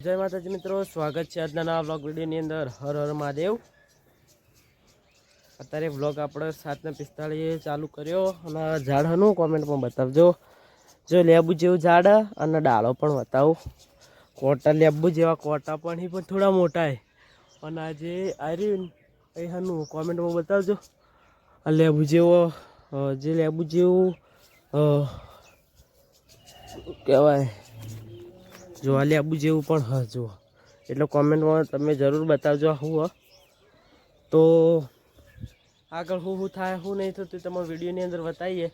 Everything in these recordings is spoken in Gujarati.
જય માતાજી મિત્રો, સ્વાગત છે આજના નવા બ્લોગ વિડીયોની અંદર. હર હર મહાદેવ. અત્યારે બ્લોગ આપણે સાતને પિસ્તાળીએ ચાલુ કર્યો અને ઝાડનું કોમેન્ટમાં બતાવજો. જો લેબુ જેવું ઝાડ અને ડાળો પણ બતાવું. કોટા લેબુ જેવા કોટા પણ એ પણ થોડા મોટા અને આજે આર્યું એ હનું કોમેન્ટમાં બતાવજો. આ લેબુ જેવો જે લેબુ જેવું કહેવાય જો આબુ જેવું પણ, હા, જુઓ. એટલે કોમેન્ટમાં તમે જરૂર બતાવજો, હું, હ. તો આગળ હું શું થાય શું નહીં થતું તમે વિડીયોની અંદર બતાવીએ.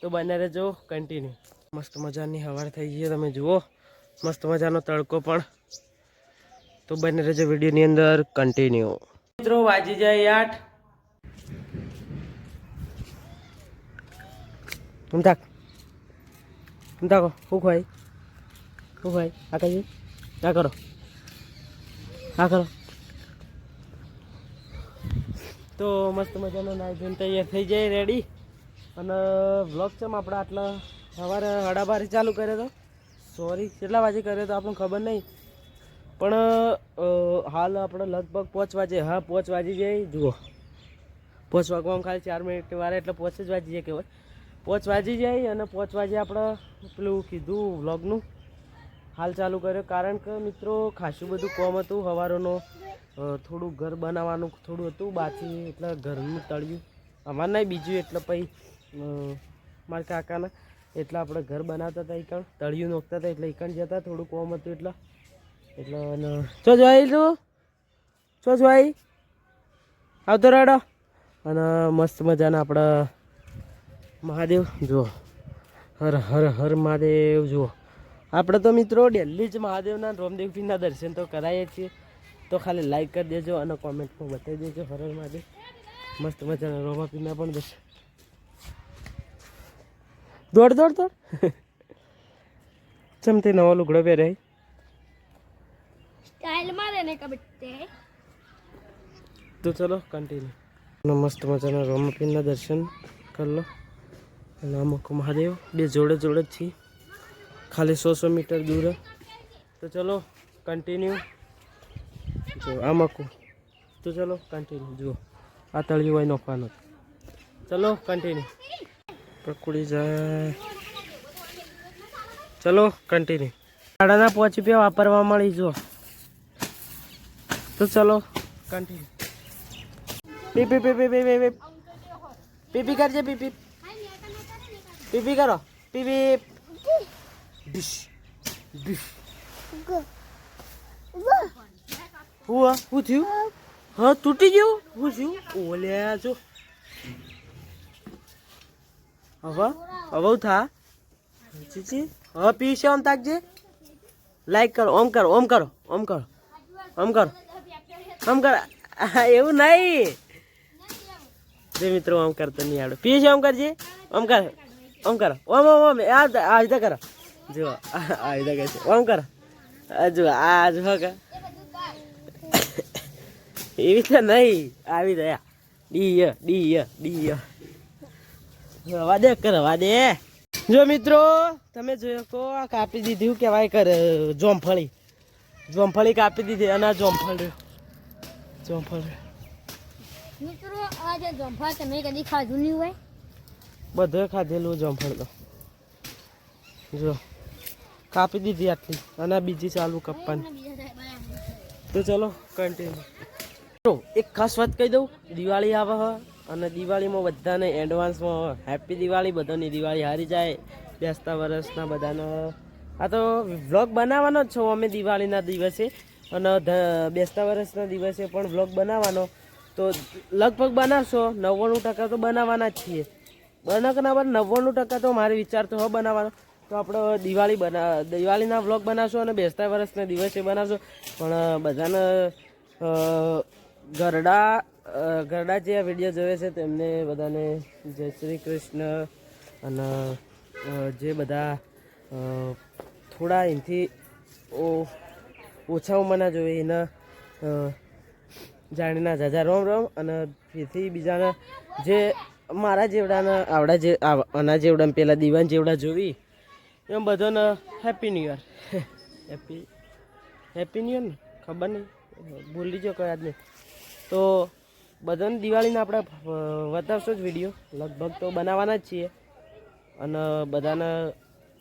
તો બને રહેજો કન્ટિન્યુ મસ્ત મજાની હવાર થઈ ગઈ તમે જુઓ. મસ્ત મજાનો તડકો પણ. તો બને રહેજો વિડીયોની અંદર કન્ટિન્યુ મિત્રો વાજી જાય આઠ. હું થાક. હું થાકો શું ખાય શું ભાઈ આ કહીએ આ કરો. આ કરો. તો મસ્ત મજાનો નાઈ તૈયાર થઈ જાય રેડી અને વ્લોગ છે આપણે આટલા સવારે સાડા ચાલુ કર્યો હતો સોરી કેટલા વાગે કર્યો તો આપણને ખબર નહીં. પણ હાલ આપણે લગભગ પાંચ વાગે, હા, પાંચ વાગી જાય. જુઓ. પાંચ વાગવામાં ખાલી ચાર મિનિટ વારે, એટલે પાંચ જ વાગી જાય કહેવાય. પાંચ વાગી જાય અને પાંચ વાગે આપણે પેલું કીધું વ્લોગનું હાલ ચાલુ કર્યો. કારણ કે મિત્રો ખાસું બધું કોમ હતું. હવારોનો થોડું ઘર બનાવવાનું થોડું હતું. બાકી એટલે ઘરનું તળિયું. અમારે નહીં, બીજું એટલે પછી મારા કાકાના. એટલે આપણે ઘર બનાવતા હતા એકણ તળિયું નોખતા હતા એટલે એકણ જતા. થોડું કોમ હતું એટલે. એટલે ચો જોઈ તું? ચો જોઈ આવતો રાડો. અને મસ્ત મજાના આપણા મહાદેવ. જુઓ. હર હર હર મહાદેવ, જુઓ. આપણે તો મિત્રો ડેલી જ મહાદેવના રોમદેવપીરના દર્શન તો કરાવીએ છીએ. તો ખાલી લાઈક કરી દેજો અને કોમેન્ટમાં બતાવી દેજો હરર માટે મસ્ત મજાના રોમાપીરના પણ દર્શન દોડ દોડ દોડ. ચમતે નવો લુગડો પહેરે સ્ટાઇલ મારે કબટ્ટે તો ચલો કન્ટિન્યુ મસ્ત મજાના રોમાપીરના દર્શન કરી લો. અને અમુક મહાદેવ બે જોડે જોડે જ છીએ. ખાલી સો સો મીટર દૂર તો ચલો કન્ટિન્યુ જો આમાં કો તો ચલો કન્ટિન્યુ જુઓ, આ તળિયું હોય નોખવાનો. ચલો કન્ટિન્યુ પકડી જાય. ચલો કન્ટિન્યુ સાડાના પહોંચી રૂપિયા વાપરવા મળી, જુઓ. તો ચલો કન્ટિન્યુ પીપી પીપી પીપી પીપી કરજે પીપી પીપી કરો. પીપી ડિશ ડિશ હું શું થયું હા તૂટી ગયું શું થયું ઓલે જો હવે હવે થા ચીચી હવે પીશે આમ તાકજે લાઈક કરો ઓમ કરો ઓમ કરો ઓમ કરો ઓમ કરો ઓમ કરો એવું નહીં જે મિત્રો ઓમ કરતો નહીં આવડે પીશે ઓમ કરજે ઓમ કર ઓમ કરો ઓમ ઓમ ઓમ આ આ રીતે કરો જો આ આ રીતે કહે છે. ઓમ કર. આ જો આ જો કે. એવી રીતે નહીં આવી રહ્યા. ડીય ડીય ડીય. વાદે કર વાદે જો મિત્રો તમે જોયો કો આ કાપી દીધી કહેવાય કર જોમફળી. જોમફળી કાપી દીધી અને જોમફળ જોમફળ મિત્રો આ જે જોમફળ તમે કદી ખાધું નહીં હોય? બધે ખાધેલું જોમફળ તો જો. કાપી દીધી આટલી અને બીજી ચાલુ કપવાની. તો ચલો કન્ટિન્યુ એક ખાસ વાત કહી દઉં. દિવાળી આવે હ અને દિવાળીમાં બધાને એડવાન્સમાં હેપી દિવાળી, બધાની દિવાળી હારી જાય. બેસતા વર્ષના બધાનો. આ તો વ્લોગ બનાવવાનો જ છો અમે દિવાળીના દિવસે. અને બેસતા વર્ષના દિવસે પણ વ્લોગ બનાવવાનો. તો લગભગ બનાવશો. નવ્વાણું ટકા તો બનાવવાના જ છીએ. બને બને નવ્વાણું ટકા તો મારે વિચાર તો હ બનાવવાનો. તો આપણે દિવાળી બના, દિવાળીના વ્લોગ બનાવશું અને બેસતા વર્ષના દિવસે બનાવશું. પણ બધાને ગરડા ગરડા જે આ વીડિયો જોવે છે તેમને બધાને જય શ્રી કૃષ્ણ અને જે બધા થોડા એનાથી ઓછા ઉંમરના જોવે એના જાણીના જાજા. રોમ રોમ. અને ફરીથી બીજાના જે મારા જેવડાના, આવડા જે આના જેવડા પહેલાં દીવાન જેવડા જોવી એમ બધાને happy new year happy happy new ને? ખબર નહીં. ભૂલી જો કયા જ નહીં તો બધાને દિવાળીને આપણે બતાવશો જ વીડિયો લગભગ તો બનાવવાના જ છીએ. અને બધાને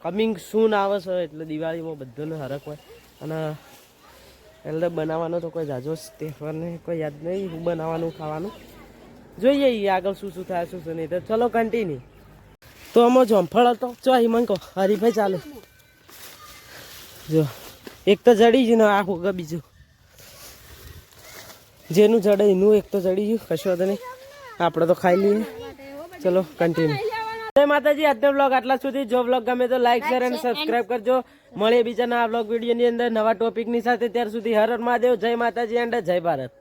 કમિંગ સૂન આવે છે એટલે દિવાળીમાં બધાને હરખ હોય. અને એટલે બનાવવાનો તો કોઈ જાજો તહેવારને કોઈ યાદ નહીં. હું બનાવવાનું ખાવાનું. જોઈએ આગળ શું શું થાય શું શું નહીં. તો ચલો કન્ટિન્યુ તો આમાં જમફળ હતો ચો હિમન કહો હરીભાઈ ચાલુ. જો, એક તો જડી જ ને આ હોગા બીજું. જેનું જડે એનું એક તો જડી ગયું, કશું વાંધો નહીં. આપણે તો ખાઈ લઈએ. ચલો કન્ટિન્યુ જય માતાજી, આજનો બ્લોગ આટલા સુધી. જો બ્લોગ ગમે તો લાઈક શેર અને સબસ્ક્રાઇબ કરજો. મળીએ બીજા નવા બ્લોગ વિડીયોની અંદર નવા ટોપિકની સાથે. ત્યાર સુધી હર હર મહાદેવ. જય માતાજી એન્ડ જય ભારત.